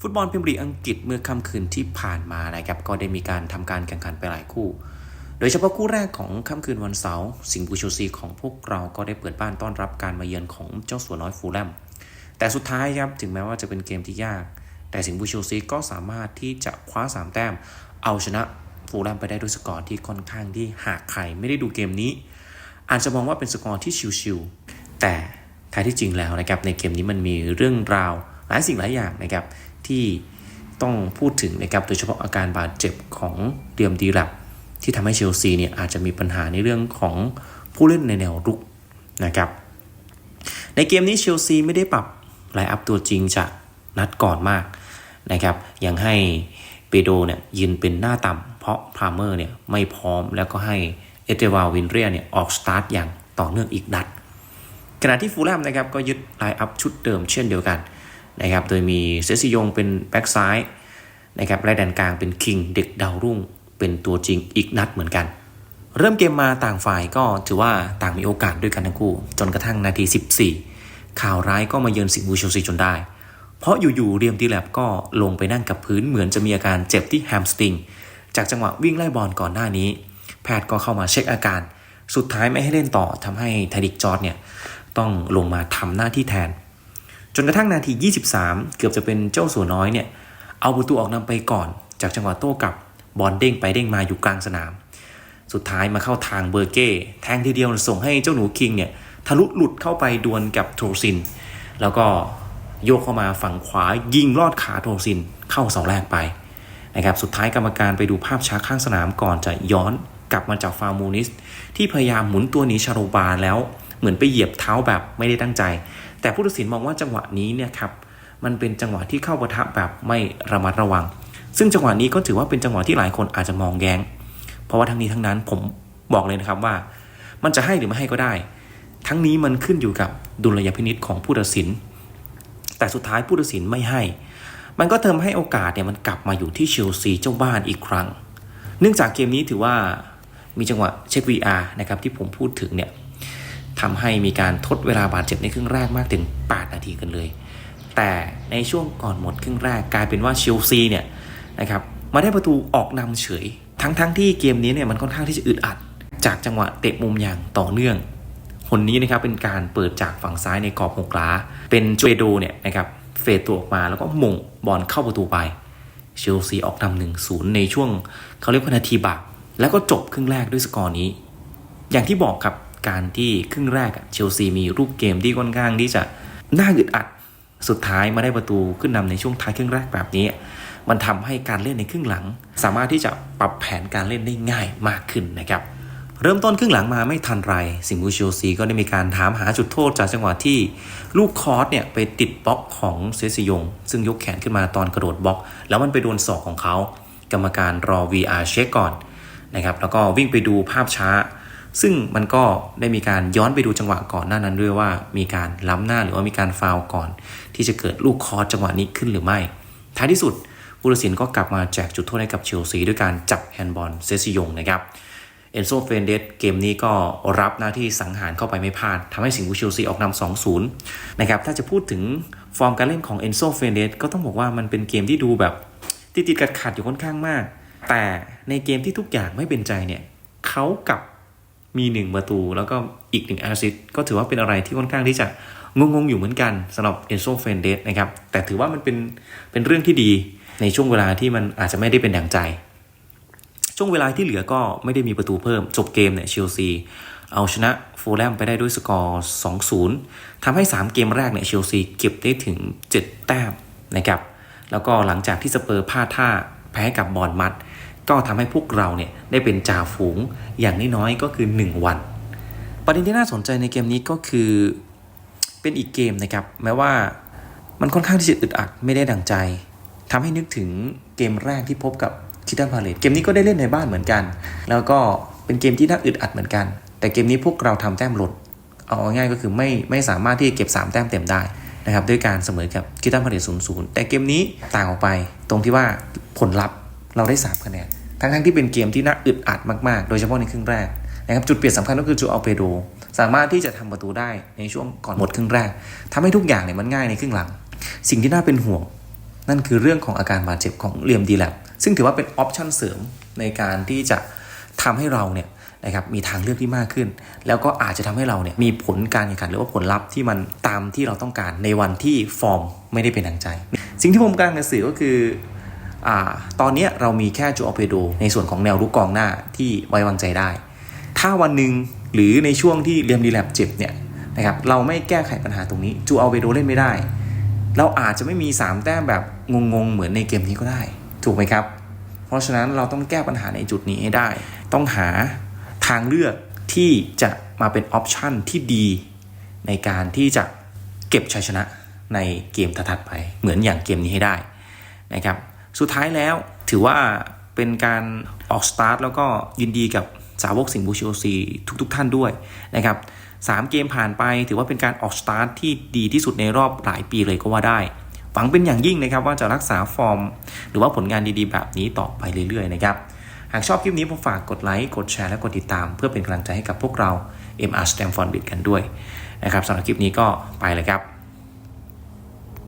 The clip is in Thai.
ฟุตบอลพรีเมียร์ลีกอังกฤษเมื่อค่ำคืนที่ผ่านมานะครับก็ได้มีการทำการแข่งขันไปหลายคู่ โดยเฉพาะคู่แรกของค่ำคืนวันเสาร์สิงห์บูโชซีของพวกเราก็ได้เปิดบ้านต้อนรับการมาเยือนของเจ้าสัวน้อยฟูลแลมแต่สุดท้ายครับถึงแม้ว่าจะเป็นเกมที่ยาก แต่สิงห์บูโชซีก็สามารถที่จะคว้า 3 แต้ม เอาชนะฟูลแลมไปได้ด้วยสกอร์ที่ค่อนข้างที่หากใครไม่ได้ดูเกมนี้ อาจจะมองว่าเป็นสกอร์ที่ชิวๆแต่แท้ที่จริงแล้วนะครับในเกมนี้มันมีเรื่องราวหลายสิ่งหลายอย่างนะครับ ที่ต้องพูดถึงนะครับโดยเฉพาะอาการบาดเจ็บของเดียมดีแลบที่ทำให้เชลซีเนี่ยอาจจะมีปัญหาในเรื่องของผู้เล่นในแนวรุกนะครับในเกมนี้เชลซีไม่ได้ปรับไลอัพตัวจริงจากนัดก่อนมากนะครับยังให้เปโดเนี่ยยืนเป็นหน้าต่ำเพราะพาเมอร์เนี่ยไม่พร้อมแล้วก็ให้เอเตวาวินเรียเนี่ยออกสตาร์ทอย่างต่อเนื่องอีกนัดขณะที่ฟูลแลมนะครับก็ยึดไลน์อัพชุดเดิมเช่นเดียวกัน นะครับ โดยมีเซซิยงเป็นแบ็กซ้ายนะครับและแดนกลางเป็นคิงเด็กดาวรุ่ง เป็นตัวจริงอีกนัดเหมือนกัน เริ่มเกมมาต่างฝ่ายก็ถือว่าต่างมีโอกาสด้วยกันทั้งคู่ จนกระทั่งนาที 14 ข่าวร้ายก็มาเยือนสิงห์บูโชซีจนได้ เพราะอยู่ๆเรียมตีแลบก็ลงไปนั่งกับพื้นเหมือนจะมีอาการเจ็บที่แฮมสตริงจากจังหวะวิ่งไล่บอลก่อนหน้านี้ แพทย์ก็เข้ามาเช็คอาการ สุดท้ายไม่ให้เล่นต่อทำให้ไทดิกจอร์ดเนี่ยต้องลงมาทำหน้าที่แทน จนกระทั่งนาที 23 เกือบจะเป็นเจ้าสัวน้อยเนี่ยเอาประตูออกนำไปก่อน จากจังหวะโต้กลับบอลเด้งไปเด้งมาอยู่กลางสนาม สุดท้ายมาเข้าทางเบอร์เก้แทงทีเดียวส่งให้เจ้าหนูคิงเนี่ยทะลุหลุดเข้าไปดวลกับโทซิน แล้วก็โยกเข้ามาฝั่งขวายิงลอดขาโทซินเข้าเสาแรกไปนะครับสุดท้ายกรรมการไปดูภาพช้าข้างสนามก่อนจะย้อนกลับมาจากฟาร์มูนิส ที่พยายามหมุนตัวหนีชาโรบาแล้วเหมือนไปเหยียบเท้าแบบไม่ได้ตั้งใจ แต่ผู้ตัดสินมองว่าจังหวะนี้เนี่ยครับมันเป็นจังหวะที่เข้าปะทะแบบไม่ระมัดระวัง ซึ่งจังหวะนี้ก็ถือว่าเป็นจังหวะที่หลายคนอาจจะมองแย้ง เพราะว่าทั้งนี้ทั้งนั้นผมบอกเลยนะครับว่า มันจะให้หรือไม่ให้ก็ได้ ทั้งนี้มันขึ้นอยู่กับดุลยพินิษของผู้ตัดสิน แต่สุดท้ายผู้ตัดสินไม่ให้ มันก็เทำให้โอกาสเนี่ยมันกลับมาอยู่ที่เชลซีเจ้าบ้านอีกครั้ง เนื่องจากเกมนี้ถือว่ามีจังหวะเช็ค VR นะครับที่ผมพูดถึงเนี่ย ทำให้มีการทดเวลาบาดเจ็บในครึ่งแรกมากถึง 8 นาทีกันเลย แต่ในช่วงก่อนหมดครึ่งแรกกลายเป็นว่าเชลซีเนี่ยนะครับมาได้ประตูออกนำเฉย ทั้งๆทที่เกมนี้เนี่ยมันค่อนข้างที่จะอึดอัด จากจังหวะเตะมุมอย่างต่อเนื่องคนนี้นะครับเป็นการเปิดจากฝั่งซ้ายในกรอบหกล้า เป็นจเจโดเนี่ยนะครับเฟดตัวออกมาแล้วก็มงบอลเข้าประตูไปเชลซีออกนำหนึ่งศูนย์ในช่วงเขาเรียกว่านาทีบากแล้วก็จบครึ่งแรกด้วยสกอร์นี้ อย่างที่บอกครับ การที่ครึ่งแรกเชลซีมีรูปเกมที่ค่อนข้างที่จะน่าอึดอัดสุดท้ายมาได้ประตูขึ้นนำในช่วงท้ายครึ่งแรกแบบนี้ มันทำให้การเล่นในครึ่งหลัง สามารถที่จะปรับแผนการเล่นได้ง่ายมากขึ้นนะครับเริ่มต้นครึ่งหลังมาไม่ทันไร สิงห์บูเชลซีก็ได้มีการถามหาจุดโทษจากจังหวะที่ลูกคอร์สเนี่ยไปติดบล็อกของเซซิยง ซึ่งยกแขนขึ้นมาตอนกระโดดบล็อก แล้วมันไปโดนศอกของเขา กรรมการรอ VR เช็คก่อนนะครับแล้วก็วิ่งไปดูภาพช้า ซึ่งมันก็ได้มีการย้อนไปดูจังหวะก่อนหน้านั้นด้วยว่ามีการล้ำหน้าหรือว่ามีการฟาวก่อน ที่จะเกิดลูกคอร์จังหวะนี้ขึ้นหรือไม่ ท้ายที่สุดผู้ตัดสินก็กลับมาแจกจุดโทษให้กับเชลซีด้วยการจับแฮนด์บอลเซซิยงนะครับเอนโซเฟนเดสเกมนี้ก็รับหน้าที่สังหารเข้าไปไม่พลาดทำให้สิงห์บูเชลซีออกนำ2-0นะครับถ้าจะพูดถึงฟอร์มการเล่นของเอนโซเฟนเดสก็ต้องบอกว่ามันเป็นเกมที่ดูแบบติดติดขัดขัดอยู่ค่อนข้างมาก แต่ในเกมที่ทุกอย่างไม่เป็นใจเนี่ยเขากลับ มีหนึ่งประตู แล้วก็อีกหนึ่งแอซิสต์ก็ถือว่าเป็นอะไรที่ค่อนข้างที่จะงงๆอยู่เหมือนกันสำหรับเอนโซเฟนเดสนะครับ แต่ถือว่ามันเป็นเป็นเรื่องที่ดีในช่วงเวลาที่มันอาจจะไม่ได้เป็นดังใจ ช่วงเวลาที่เหลือก็ไม่ได้มีประตูเพิ่ม จบเกมเนี่ยเชลซีเอาชนะฟูลแลมไปได้ด้วยสกอร์ 2-0 ทำให้ 3 เกมแรกเนี่ยเชลซีเก็บได้ถึง 7 แต้มนะครับ แล้วก็หลังจากที่สเปอร์พลาดท่าแพ้กับบอลมัด ก็ทำให้พวกเราเนี่ยได้เป็นจ่าฝูงอย่างน้อยๆก็คือ 1 วัน ประเด็นที่น่าสนใจในเกมนี้ก็คือเป็นอีกเกมนะครับ แม้ว่ามันค่อนข้างที่จะอึดอัดไม่ได้ดังใจทำให้นึกถึงเกมแรกที่พบกับคิตันพาเลตเกมนี้ก็ได้เล่นในบ้านเหมือนกัน แล้วก็เป็นเกมที่น่าอึดอัดเหมือนกัน แต่เกมนี้พวกเราทำแต้มหล่นเอาง่ายก็คือไม่ไม่สามารถที่จะเก็บ 3 แต้มเต็มได้นะครับด้วยการเสมอกับคิตันพาเลตศูนย์ศูนย์แต่เกมนี้ต่างออกไปตรงที่ว่าผลลัพธ์เราได้3คะแนน ทั้งๆที่เป็นเกมที่น่าอึดอัดมากๆ โดยเฉพาะในครึ่งแรกนะครับจุดเปลี่ยนสำคัญก็คือจูอัลเปโดสามารถที่จะทำประตูได้ในช่วงก่อนหมดครึ่งแรกทำให้ทุกอย่างเนี่ยมันง่ายในครึ่งหลัง สิ่งที่น่าเป็นห่วง นั่นคือเรื่องของอาการบาดเจ็บของเลียมดีแลบซึ่งถือว่าเป็นออปชั่นเสริมในการที่จะทำให้เราเนี่ยนะครับมีทางเลือกที่มากขึ้น แล้วก็อาจจะทำให้เราเนี่ยมีผลการแข่งขันหรือว่าผลลัพธ์ที่มันตามที่เราต้องการในวันที่ฟอร์มไม่ได้เป็นดังใจ สิ่งที่ผมกำลังจะสื่อก็คือ อตอนนี้เรามีแค่จูออเปโดในส่วนของแนวรุกกองหน้าที่ไว้วางใจได้ ถ้าวันหนึ่งหรือในช่วงที่เรียมดีแลบเจ็บเนี่ยนะครับเราไม่แก้ไขปัญหาตรงนี้จูอัลเบโดเล่นไม่ได้ เราอาจจะไม่มี 3 แต้มแบบงงๆ เหมือนในเกมนี้ก็ได้ ถูกไหมครับ เพราะฉะนั้นเราต้องแก้ปัญหาในจุดนี้ให้ได้ ต้องหาทางเลือกที่จะมาเป็นออปชันที่ดีในการที่จะเก็บชัยชนะในเกมถัดไป เหมือนอย่างเกมนี้ให้ได้นะครับ สุดท้ายแล้วถือว่าเป็นการออกสตาร์ทแล้วก็ยินดีกับสาวกสิงห์บูเชลซีทุกๆทท่านด้วยนะครับสามเกมผ่านไปถือว่าเป็นการออกสตาร์ทที่ดีที่สุดในรอบหลายปีเลยก็ว่าได้หวังเป็นอย่างยิ่งนะครับว่าจะรักษาฟอร์ม หรือว่าผลงานดีๆ แบบนี้ต่อไปเรื่อยๆนะครับหากชอบคลิปนี้ผมฝากกดไลค์กดแชร์และกดติดตาม เพื่อเป็นกำลังใจให้กับพวกเรา MR Stamford Bridge กันด้วยนะครับสำหรับคลิปนี้ก็ไปเลยครับ